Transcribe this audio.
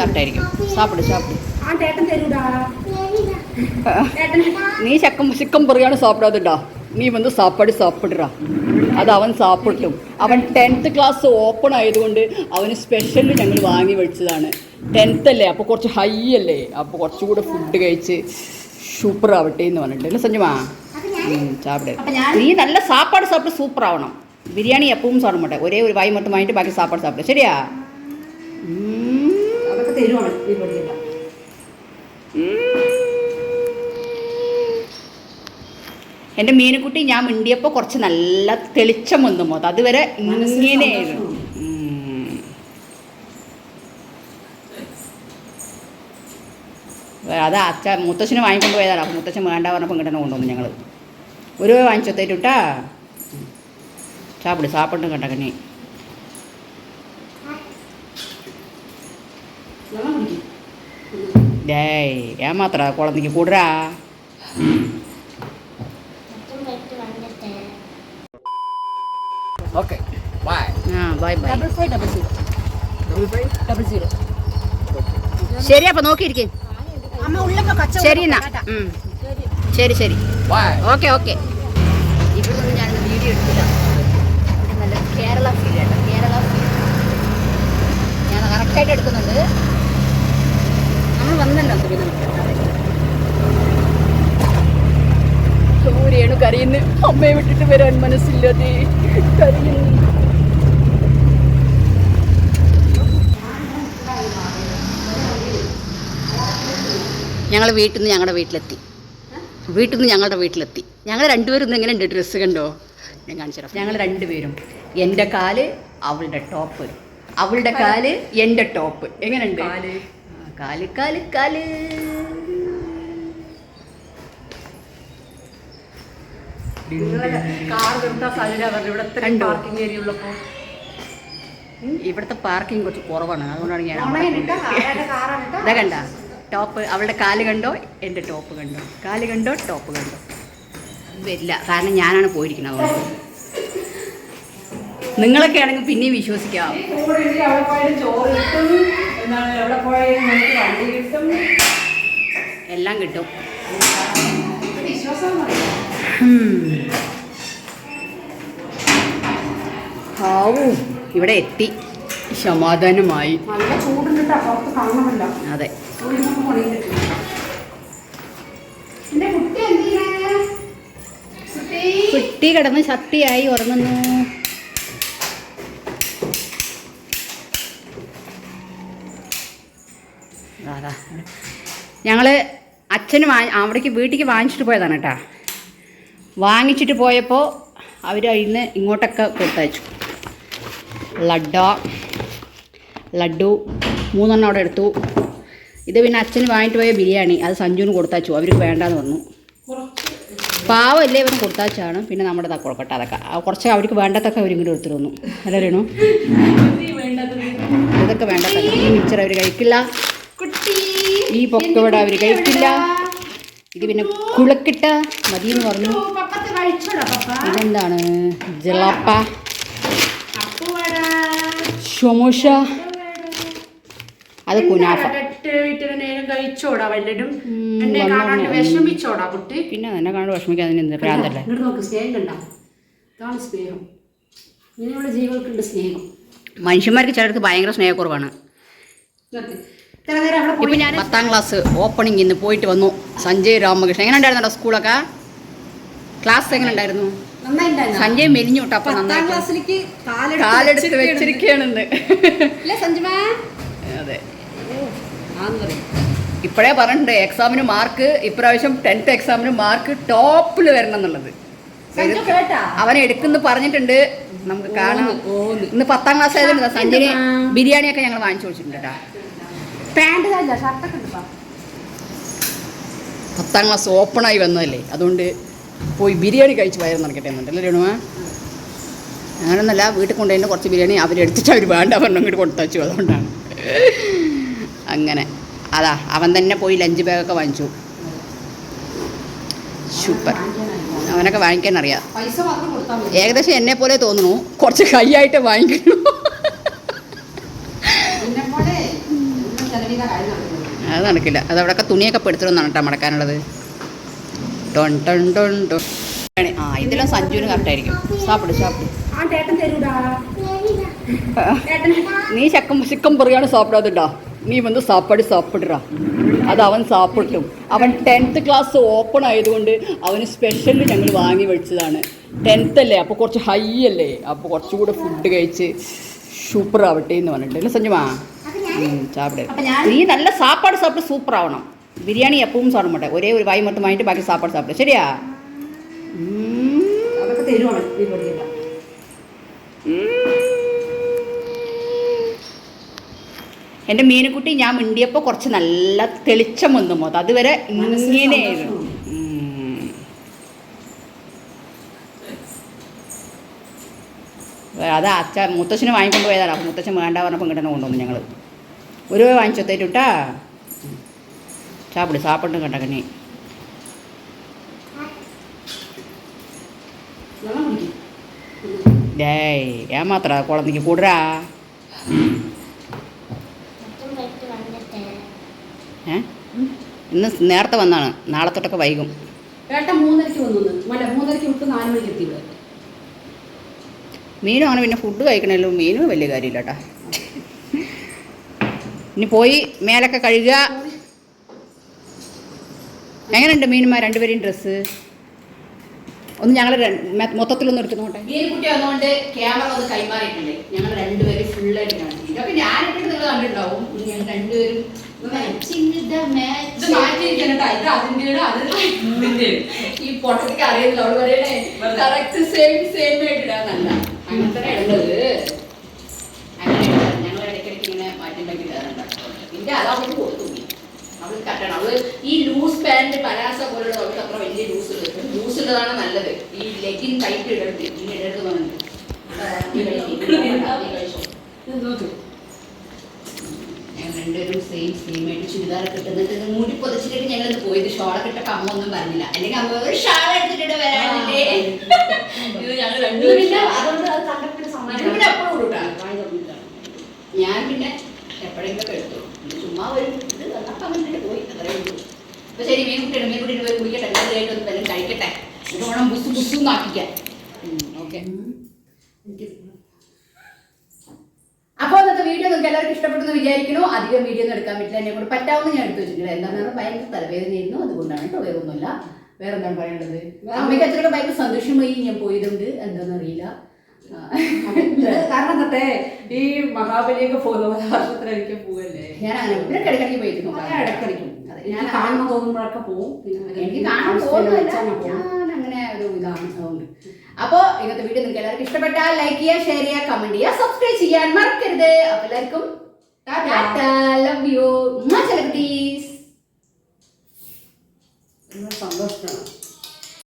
കറക്റ്റായിരിക്കും സാപ്പിട് സാപ്പിട്. നീ ചക്കം ചിക്കൻ പറയാണ് സാപ്പിടാതുണ്ടാ നീ വന്ന് സാപ്പാട് സാപ്പിടാ അത് അവൻ സാപ്പിട്ടും. അവൻ ടെൻത്ത് ക്ലാസ് ഓപ്പൺ ആയതുകൊണ്ട് അവന് സ്പെഷ്യൽ ഞങ്ങൾ വാങ്ങി വെച്ചതാണ്. ടെൻത്ത് അല്ലേ? അപ്പോൾ കുറച്ച് ഹൈ അല്ലേ? അപ്പോൾ കുറച്ചുകൂടെ ഫുഡ് കഴിച്ച് സൂപ്പർ ആവട്ടെ എന്ന് പറഞ്ഞിട്ട്. അല്ലേ സഞ്ജുമാ? സാപ്പിടെ നീ നല്ല സാപ്പാട് സാപ്പിട്ട് സൂപ്പർ ആവണം. ബിരിയാണി എപ്പോഴും സാറും ഒരേ ഒരു വായി മൊത്തം വാങ്ങിയിട്ട് ബാക്കി സാപ്പാട് സാപ്പിടും. ശരിയാ? തരുവാണ് ഈ പൊടിയെല്ലാം എന്റെ മീനക്കുട്ടി ഞാൻ മിണ്ടിയപ്പോൾ കുറച്ച് നല്ല തെളിച്ചം വന്നു മോത്ത് അതുവരെ ഇങ്ങനെ ഇങ്ങനെയായിരുന്നു. അത് അച്ഛ മുത്തച്ഛന് വാങ്ങിക്കൊണ്ട് പോയതാണ്. അപ്പം മുത്തച്ഛൻ വേണ്ട പറഞ്ഞപ്പോൾ ഇങ്ങോട്ട് കൊണ്ടുവന്നു ഞങ്ങൾ ഒരു വാങ്ങിച്ചത്തേറ്റുട്ടാ സാപ്പിടി സാപ്പിട്ട് കണ്ട ഡേയ് ഏമാത്ര കുളത്തേക്ക് കൂടരാ Okay. Bye. ആ bye bye double five double zero Double five. Double zero ശരി അപ്പോൾ നോക്കിയിരിക്കേ അമ്മ ഉള്ളപ്പോ കച്ച ശരി എന്നാ ഉം. ശരി ശരി Bye. ഓക്കെ ഓക്കെ ഇവിടെ നിന്ന് ഞാൻ വീഡിയോ എടുത്തില്ല ഇവിടെ നല്ല കേരള ഫീൽ കേട്ടോ കേരള ഫീൽ ഞാൻ കറക്റ്റായിട്ട് എടുക്കുന്നുണ്ട് നമ്മൾ വന്നല്ലോ സൂര്യയാണ് കരയുന്നു അമ്മയെ വിട്ടിട്ട് വരാൻ മനസ്സില്ലാതെ കരയുന്നു. ഞങ്ങൾ വീട്ടിൽ നിന്ന് ഞങ്ങളുടെ വീട്ടിലെത്തി. വീട്ടിൽ നിന്ന് ഞങ്ങളുടെ വീട്ടിലെത്തി. ഞങ്ങൾ രണ്ടുപേരും ഇന്ന് എങ്ങനെയുണ്ട് ഡ്രസ്സ് കണ്ടോ? ഞാൻ കാണിച്ചു തരാം. ഞങ്ങൾ രണ്ടുപേരും. എന്റെ കാൽ അവളുടെ ടോപ്പ്. അവളുടെ കാൽ എന്റെ ടോപ്പ്. എങ്ങനെയുണ്ട്? കാൽ. കാൽ കാൽ. ഇവിടുത്തെ പാർക്കിംഗ് കുറച്ച് കുറവാണ്. അതുകൊണ്ടാണ് ഞാൻ ഇതാ കണ്ട. ടോപ്പ് അവളുടെ കാൽ കണ്ടോ? എന്റെ ടോപ്പ് കണ്ടോ? കാൽ കണ്ടോ? ടോപ്പ് കണ്ടോ? വരില്ല. കാരണം ഞാനാണ് പോയിരിക്കുന്നത് അതുകൊണ്ട് നിങ്ങളൊക്കെ ആണെങ്കിൽ പിന്നെയും വിശ്വസിക്കാം. എന്താണ്? എവിടെ പോയാലും നമുക്ക് വണ്ടി കിട്ടും? എല്ലാം കിട്ടും. വിശ്വാസം ഇവിടെ എത്തി. സമാധാനമായി. അതെ. കുട്ടി കിടന്ന് ശക്തിയായി ഉറങ്ങുന്നു അതാ ഞങ്ങൾ അച്ഛന് വാ അവിടേക്ക് വീട്ടിലേക്ക് വാങ്ങിച്ചിട്ട് പോയതാണ് കേട്ടോ. വാങ്ങിച്ചിട്ട് പോയപ്പോൾ അവർ അതിന് ഇങ്ങോട്ടൊക്കെ കൊടുത്തയച്ചു. ലഡ്ഡ ലഡ്ഡു മൂന്നെണ്ണം അവിടെ എടുത്തു. ഇത് പിന്നെ അച്ഛന് വാങ്ങിയിട്ട് പോയ ബിരിയാണി അത് സഞ്ജുവിന് കൊടുത്തയച്ചു. അവർക്ക് വേണ്ടാന്ന് പറഞ്ഞു. പാവമല്ലേ ഇവർ കൊടുത്താച്ചാണ് പിന്നെ നമ്മുടെ ഇതാ കൊടുക്കട്ടെ അതൊക്കെ. കുറച്ച് അവർക്ക് വേണ്ടതൊക്കെ അവരിങ്ങോട്ട് എടുത്തിട്ട് വന്നു. അല്ല രേണു? ഇതൊക്കെ വേണ്ടത്തൊക്കെ മിച്ചർ അവർ കഴിക്കില്ല. കുട്ടി. ഈ പൊക്കവട അവർ കഴിക്കില്ല. ഇത് പിന്നെ കുളക്കിട്ട മതി എന്ന് പറഞ്ഞു ഇതെന്താണ്? ജലാപ്പ. ഷൊമോഷ. അത് കുനാഫ. കഴിച്ചോടാ വല്ലതും? വിഷമിച്ചോടാ കുട്ടി. പിന്നെ എന്നെ കാണാൻ വിഷമിക്കാൻ അതിന് നോക്ക് സ്നേഹം ഇതാണ് സ്നേഹം. ഇങ്ങനെയുള്ള ജീവികൾക്കുണ്ട് സ്നേഹം. മനുഷ്യന്മാർക്ക് ചിലർക്ക് ഭയങ്കര സ്നേഹക്കുറവാണ്. ഇപ്പൊ ഞാൻ പത്താം ക്ലാസ് ഓപ്പണിംഗ് ഇന്ന് പോയിട്ട് വന്നു. സഞ്ജയ് രാമകൃഷ്ണൻ. എങ്ങനെ ഉണ്ടായിരുന്നോ സ്കൂളൊക്കെ ക്ലാസ് എങ്ങനെ ഉണ്ടായിരുന്നു? സഞ്ജയ് മെലിഞ്ഞു കേട്ടോ അപ്പൊ ക്ലാസ്സിലേക്ക് കാലെടുത്ത് കാലെടുത്ത് വെച്ചിരിക്കുകയാണ്. വെച്ചിരിക്കുകയാണെന്ന് അതെ. ഇപ്പോഴേ പറഞ്ഞിട്ടുണ്ട് എക്സാമിന് മാർക്ക് ഇപ്രാവശ്യം ടെൻത്ത് എക്സാമിന് മാർക്ക് ടോപ്പിൽ വരണം എന്നുള്ളത്. അവൻ എടുക്കുന്നു പറഞ്ഞിട്ടുണ്ട്. നമുക്ക് കാണാം. ഇന്ന് പത്താം ക്ലാസ് ആയതുകൊണ്ട് സഞ്ജയ്? ബിരിയാണിയൊക്കെ ഞങ്ങൾ വാങ്ങിച്ചു വെച്ചിട്ടുണ്ട് കേട്ടോ. പാന്റ് തല്ല ഷർട്ടൊക്കെ ഉണ്ട് പത്താം ക്ലാസ് ഓപ്പണായി വന്നതല്ലേ അതുകൊണ്ട് പോയി ബിരിയാണി കഴിച്ച് വയറ് നടക്കട്ടെ എന്നുണ്ടല്ലേ രേണുമ? അങ്ങനെയൊന്നല്ല വീട്ടിൽ കൊണ്ടുവന്ന കുറച്ച് ബിരിയാണി അവരെടുത്തിട്ട് അവർ വേണ്ട പറഞ്ഞു ഇങ്ങോട്ട് കൊടുത്തച്ചു അതുകൊണ്ടാണ്. അങ്ങനെ. അതാ അവൻ തന്നെ പോയി ലഞ്ച് ബാഗൊക്കെ വാങ്ങിച്ചു. സൂപ്പർ. അവനൊക്കെ വാങ്ങിക്കാൻ അറിയാം. ഏകദേശം എന്നെ പോലെ തോന്നുന്നു. കുറച്ച് കൈയായിട്ട് വാങ്ങിക്കുന്നു എന്നെ പോലെ അല്ലെങ്കിൽ കാര്യം നടക്കുന്നത് അത് നടക്കില്ല. അത് അവിടെയൊക്കെ തുണിയൊക്കെ പെടുത്തണമെന്നാണ് കേട്ടോ മടക്കാനുള്ളത്. ടൊൺ ടൊൺ ടൊൺ ടൊൺ. ആ ഇതിലും സഞ്ജുവിന് കറക്റ്റായിരിക്കും സാപ്പിട് സാപ്പിട്. ആ ചേട്ടൻ തരൂടാ. നീ ചക്കം ചിക്കൻ പറയാണ് സാപ്പിടാതുണ്ടാ നീ വന്ന് സാപ്പാട് സാപ്പിടുറാ അത് അവൻ സാപ്പിട്ടും അവൻ ടെൻത്ത് ക്ലാസ് ഓപ്പൺ ആയതുകൊണ്ട് അവന് സ്പെഷ്യലി ഞങ്ങൾ വാങ്ങി വെച്ചതാണ്. ടെൻത്ത് അല്ലേ? അപ്പോൾ കുറച്ച് ഹൈ അല്ലേ? അപ്പോൾ കുറച്ചുകൂടെ ഫുഡ് കഴിച്ച് സൂപ്പർ ആവട്ടെ എന്ന് പറഞ്ഞിട്ട്. അല്ലേ സഞ്ജുമാ? നീ നല്ല സാപ്പാട് സാപ്പിട്ട് സൂപ്പർ ആവണം ബിരിയാണി എപ്പവും സാധനം ഒരേ ഒരു വായി മൊത്തം വാങ്ങിയിട്ട് ബാക്കി സാപ്പാട് സാപ്പിട്. ശരിയാ? ഉം. അതൊക്കെ തരുവാണ് ഈ പൊടിയില്ല. എന്റെ മീനുക്കുട്ടി ഞാൻ മിണ്ടിയപ്പോൾ കുറച്ച് നല്ല തെളിച്ചം വന്നു മോത് അതുവരെ ഇങ്ങനെയായിരുന്നു അത് അച്ഛ മുത്തച്ഛന് വാങ്ങിക്കൊണ്ട് പോയതാണ് മുത്തശ്ശൻ മുത്തച്ഛൻ വേണ്ട പറഞ്ഞപ്പോൾ ഇങ്ങോട്ട് കൊണ്ടുവന്നു ഞങ്ങൾ ഒരു வாங்கி സാപ്പിട് സാപ്പിട്ട് കണ്ട കണ്ണി. വെള്ളം டேய் ஏமாத்துறா குழந்தைக்கு കുളന്നിക്ക് കൂടരാ ഏ? ഇന്ന് നേരത്തെ വന്നാണ്. നാളെ തൊട്ടൊക്കെ വൈകും. ഏട്ടൻ മൂന്നരയ്ക്ക് വന്നു അല്ല മൂന്നരയ്ക്ക് വിട്ട് നാല് മണിക്ക് എത്തി ഇവിടെ മീനും അങ്ങനെ പിന്നെ ഫുഡ് കഴിക്കണല്ലോ മീനും വലിയ കാര്യമില്ല കേട്ടാ ഇനി പോയി മേലൊക്കെ കഴുകുക. എങ്ങനെയുണ്ട് മീനുമാർ രണ്ടുപേരെയും ഡ്രസ്സ് ഒന്ന് ഞങ്ങൾ മൊത്തത്തിലൊന്ന് എടുത്തു നോട്ടെ മീൻകുട്ടി വന്നുകൊണ്ട് ക്യാമറ ഒന്ന് കൈമാറിയിട്ടുണ്ട്. ഞങ്ങൾ രണ്ടുപേരും ഫുള്ളായിട്ട് കാണിച്ചു ഇതൊക്കെ ഞാനിട്ട് നിങ്ങൾ കണ്ടിട്ടുണ്ടാവും. ഞങ്ങൾ രണ്ടുപേരും ഈ പൊട്ടത്തിക്ക് അറിയില്ല അവൾ പറയണേ കറക്റ്റ് സെയിം സെയിം ആയിട്ടിടാന്നല്ല അങ്ങനെ തന്നെ ഇടുന്നത് അങ്ങനെ. ഞങ്ങൾ ഇടയ്ക്കിടയ്ക്ക് ഇങ്ങനെ മാറ്റി മാറ്റി ഇടാറുണ്ട് അതാണ് അത് അവൾക്ക് പോയി. അവൾക്ക് കട്ടണം അവൾ ഈ ലൂസ് പാന്റ് പരാസ പോലുള്ള അവൾക്ക് അത്ര വലിയ ലൂസ് ലൂസ് ഉള്ളതാണ് നല്ലത്. ഈ ലെഗിൻ ടൈറ്റ് ഇടരുത്. ഇങ്ങനെ ഇടരുത് ഞങ്ങൾ രണ്ടുപേരും സെയിം സെയിം ആയിട്ട് ചുരിദാറൊക്കെ ഇട്ടിട്ട് ഇത് മൂടി പൊതിച്ചിട്ട് ഞങ്ങൾ പോയത്. ഷോളൊക്കെ ഇട്ടപ്പോ അമ്മ ഒന്നും പറഞ്ഞില്ല. അല്ലെങ്കിൽ അമ്മ ഒരു ഷാൾ എടുത്തിട്ട് വരാനില്ലേ? ഇത് ഞങ്ങൾ രണ്ടുപേരും അത് ഞാൻ പിന്നെ എപ്പോഴെങ്കിലും എടുത്തു ഇത് ചുമ്മാ ഇത് അങ്ങനെ പോയി അത്രേ ഉള്ളൂ അപ്പൊ ശരി മീൻ കുട്ടിയുടെ മീൻ കുട്ടിയുടെ പോയി കുടിക്കട്ടെ എല്ലാവരുമായിട്ട് ഒന്ന് വല്ലതും കഴിക്കട്ടെ ഇത് വേണം ബുസ് ബുസ് ആക്കിക്കാൻ ഓക്കെ അപ്പോൾ ഇന്നത്തെ വീഡിയോ നിങ്ങൾക്ക് എല്ലാവർക്കും ഇഷ്ടപ്പെട്ടെന്ന് വിചാരിക്കണോ അധികം വീഡിയോ ഒന്നും എടുക്കാൻ പറ്റില്ല. എന്നെ കൂടെ പറ്റാവുന്ന ഞാൻ എടുത്തു വെച്ചിട്ടില്ല എന്താണെന്ന് ഭയങ്കര തലവേദനയായിരുന്നു. അതുകൊണ്ടാണ് കേട്ടോ വേറൊന്നുമില്ല. വേറെന്താണ് പറയേണ്ടത്? അമ്മയ്ക്ക് അച്ഛനോട് ഭയങ്കര സന്തോഷമായി ഞാൻ പോയതുകൊണ്ട് എന്താണെന്ന് അറിയില്ല. ആ. കാരണം തൊട്ടേ ഈ മഹാബലിയൊക്കെ പോകുന്ന മഹാരാഷ്ട്രത്തിലായിരിക്കും പോവല്ലേ? ഞാൻ അങ്ങനെ ഇവിടെ ഇടയ്ക്കിടയ്ക്ക് പോയിരിക്കും. ഇടയ്ക്കിടയ്ക്കും ഞാൻ കാണുമ്പോൾ തോന്നുമ്പോഴൊക്കെ പോകും എനിക്ക് കാണാൻ ഞാൻ അങ്ങനെ ഒരു ഇതാണ് സൗണ്ട് അപ്പോൾ ഇന്നത്തെ വീഡിയോ നിങ്ങൾക്ക് എല്ലാവർക്കും ഇഷ്ടപ്പെട്ടാൽ ലൈക്ക് ചെയ്യുക ഷെയർ ചെയ്യുക കമന്റ് ചെയ്യുക സബ്സ്ക്രൈബ് ചെയ്യാൻ മറക്കരുത്. അപ്പോൾ എല്ലാവർക്കും ലവ് യു സെലിബ്രിറ്റീസ് സന്തോഷമാണ്